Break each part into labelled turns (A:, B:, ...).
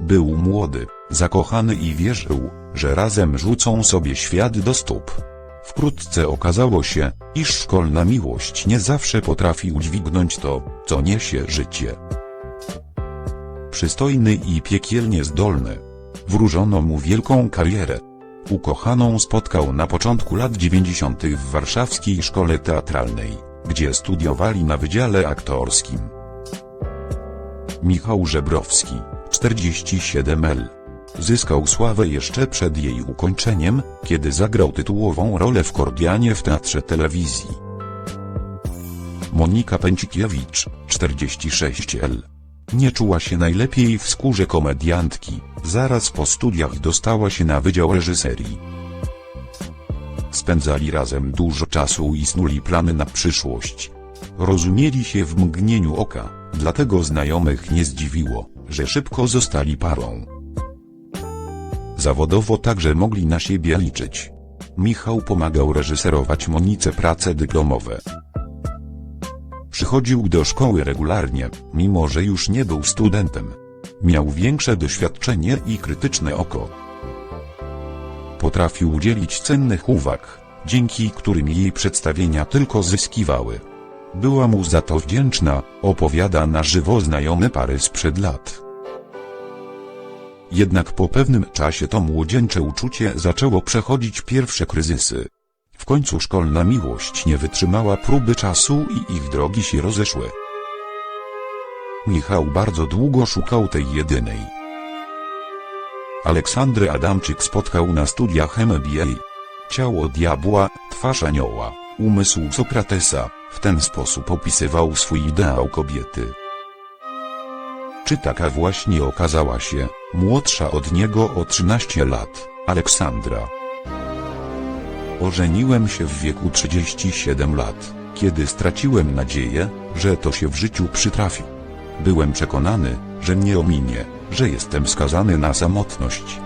A: Był młody, zakochany i wierzył, że razem rzucą sobie świat do stóp. Wkrótce okazało się, iż szkolna miłość nie zawsze potrafi udźwignąć to, co niesie życie. Przystojny i piekielnie zdolny. Wróżono mu wielką karierę. Ukochaną spotkał na początku lat 90. w warszawskiej szkole teatralnej, gdzie studiowali na wydziale aktorskim. Michał Żebrowski, 47L. Zyskał sławę jeszcze przed jej ukończeniem, kiedy zagrał tytułową rolę w Kordianie w Teatrze Telewizji. Monika Pęcikiewicz, 46L. Nie czuła się najlepiej w skórze komediantki, zaraz po studiach dostała się na Wydział Reżyserii. Spędzali razem dużo czasu i snuli plany na przyszłość. Rozumieli się w mgnieniu oka, dlatego znajomych nie zdziwiło, że szybko zostali parą. Zawodowo także mogli na siebie liczyć. Michał pomagał reżyserować Monice prace dyplomowe. Przychodził do szkoły regularnie, mimo że już nie był studentem. Miał większe doświadczenie i krytyczne oko. Potrafił udzielić cennych uwag, dzięki którym jej przedstawienia tylko zyskiwały. Była mu za to wdzięczna, opowiada na żywo znajomy pary sprzed lat. Jednak po pewnym czasie to młodzieńcze uczucie zaczęło przechodzić pierwsze kryzysy. W końcu szkolna miłość nie wytrzymała próby czasu i ich drogi się rozeszły. Michał bardzo długo szukał tej jedynej. Aleksandry Adamczyk spotkał na studiach MBA. Ciało diabła, twarz anioła, umysł Sokratesa, w ten sposób opisywał swój ideał kobiety. Czy taka właśnie okazała się, młodsza od niego o 13 lat, Aleksandra. Ożeniłem się w wieku 37 lat, kiedy straciłem nadzieję, że to się w życiu przytrafi. Byłem przekonany, że mnie ominie, że jestem skazany na samotność.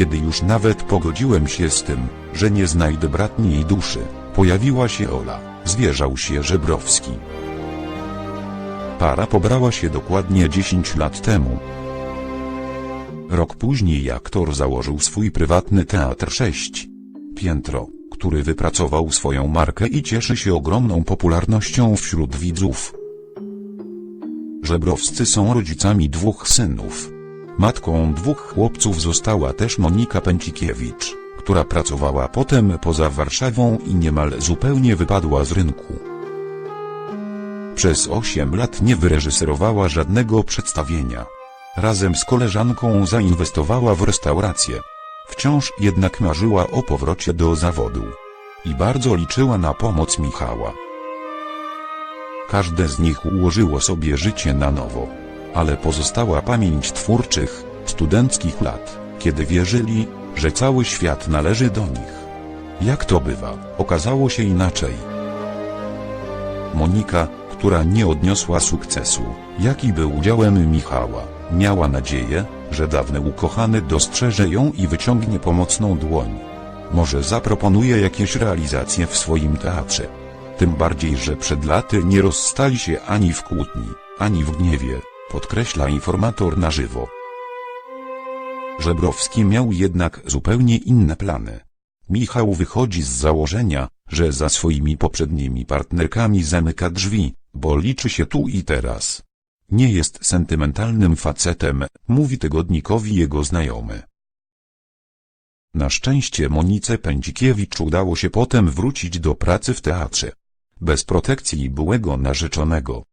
A: Kiedy już nawet pogodziłem się z tym, że nie znajdę bratniej duszy, pojawiła się Ola, zwierzał się Żebrowski. Para pobrała się dokładnie 10 lat temu. Rok później aktor założył swój prywatny teatr 6. Piętro, który wypracował swoją markę i cieszy się ogromną popularnością wśród widzów. Żebrowscy są rodzicami dwóch synów. Matką dwóch chłopców została też Monika Pęcikiewicz, która pracowała potem poza Warszawą i niemal zupełnie wypadła z rynku. Przez 8 lat nie wyreżyserowała żadnego przedstawienia. Razem z koleżanką zainwestowała w restaurację. Wciąż jednak marzyła o powrocie do zawodu. I bardzo liczyła na pomoc Michała. Każde z nich ułożyło sobie życie na nowo. Ale pozostała pamięć twórczych, studenckich lat, kiedy wierzyli, że cały świat należy do nich. Jak to bywa, okazało się inaczej. Monika, która nie odniosła sukcesu, jaki był udziałem Michała, miała nadzieję, że dawny ukochany dostrzeże ją i wyciągnie pomocną dłoń. Może zaproponuje jakieś realizacje w swoim teatrze. Tym bardziej, że przed laty nie rozstali się ani w kłótni, ani w gniewie, podkreśla informator na żywo. Żebrowski miał jednak zupełnie inne plany. Michał wychodzi z założenia, że za swoimi poprzednimi partnerkami zamyka drzwi, bo liczy się tu i teraz. Nie jest sentymentalnym facetem, mówi tygodnikowi jego znajomy. Na szczęście Monice Pędzikiewicz udało się potem wrócić do pracy w teatrze. Bez protekcji byłego narzeczonego,